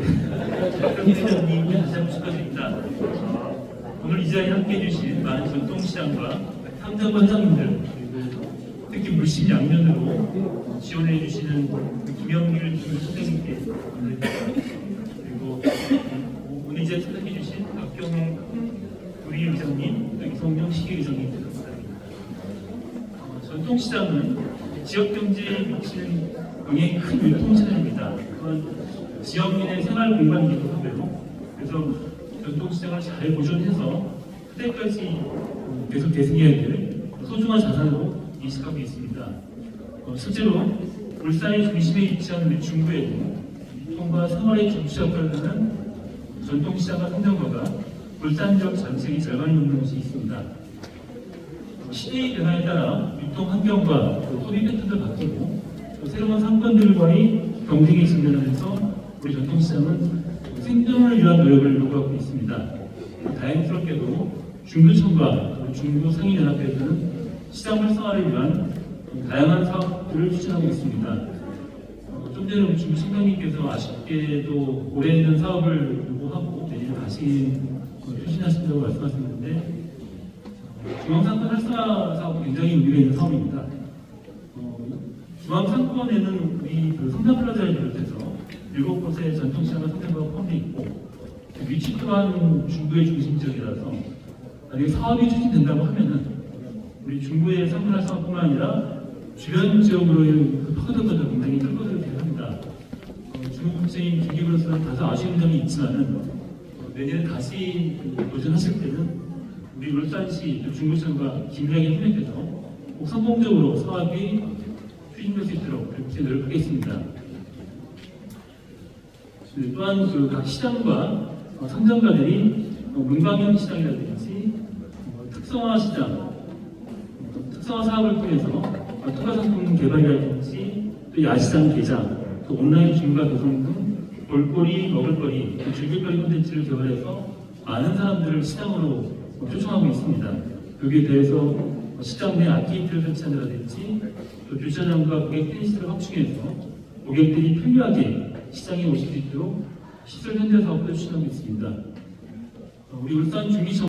네. 회장님이 다시 한번 축하드립니다. 어, 오늘 이 자리에 함께 해주신 많은 전통시장과 회장님들 그리고 특히 물씬 양면으로 지원해 주시는 김영길 선생님께. 그리고 오늘 이제 참석해 주신 박경호 우리 의장님, 또 이성용 시계 의장님께 감사드립니다. 어, 전통시장은 지역 경제에 미치는 영향이 큰 유통체입니다. 그건 지역민의 생활 공간이기도 하고요. 그래서 전통시장을 잘 보존해서 그때까지 계속 대승해야 될 소중한 자산으로 인식하고 있습니다. 어, 실제로 울산의 중심에 위치한 우리 중구에도 유통과 생활의 중추 역할을 하는 전통시장과 상점가가 울산 지역 전체의 절반이 넘는 곳이 있습니다. 시대의 변화에 따라 유통 환경과 또 소비 패턴도 바뀌고 또 새로운 상권들과의 경쟁에 직면하면서 우리 전통시장은 생존을 위한 노력을 요구하고 있습니다. 다행스럽게도 중구청과 또 중구상인연합회에서는 시장 활성화를 위한 다양한 사업들을 추진하고 있습니다. 어, 좀 전에 우리 중구청장님께서 아쉽게도 오래 있는 사업을 요구하고 내일 다시 어, 추진하신다고 말씀하셨는데 중앙상권 활성화 사업 굉장히 의미가 있는 사업입니다. 어, 중앙 상권에는 우리 그 성남플라자를 비롯해서 일곱 곳의 전통시장과 상점가가 포함되어 있고 위치 또한 중구의 중심 지역이라서 만약에 사업이 추진된다고 하면은 우리 중구의 상권 활성화뿐만 아니라 주변 지역으로의 그 파고들것도 굉장히 큰 것으로 기대합니다. 어, 중국제인 기기로서는 다소 아쉬운 점이 있지만은 어, 내년에 다시 그 도전하실 때는 우리 울산시 중구청과 긴밀하게 협력해서 꼭 성공적으로 사업이 그렇게 노력하겠습니다. 네, 또한 그 각 시장과 어, 상점가들이 어, 문방형 시장이라든지 어, 특성화 시장, 어, 특성화 사업을 통해서 어, 특화 상품 개발이라든지 또 야시장 개장, 또 온라인 중과 도성 등 볼거리, 먹을거리, 또 즐길거리 콘텐츠를 개발해서 많은 사람들을 시장으로 어, 초청하고 있습니다. 여기에 대해서 어, 시장 내 아케이드를 설치한다든지 또 주차장과 고객 페이스를 확충해서 고객들이 편리하게 시장에 오실 수 있도록 시설 현대 사업도 추진하고 있습니다. 어, 우리 울산 중기청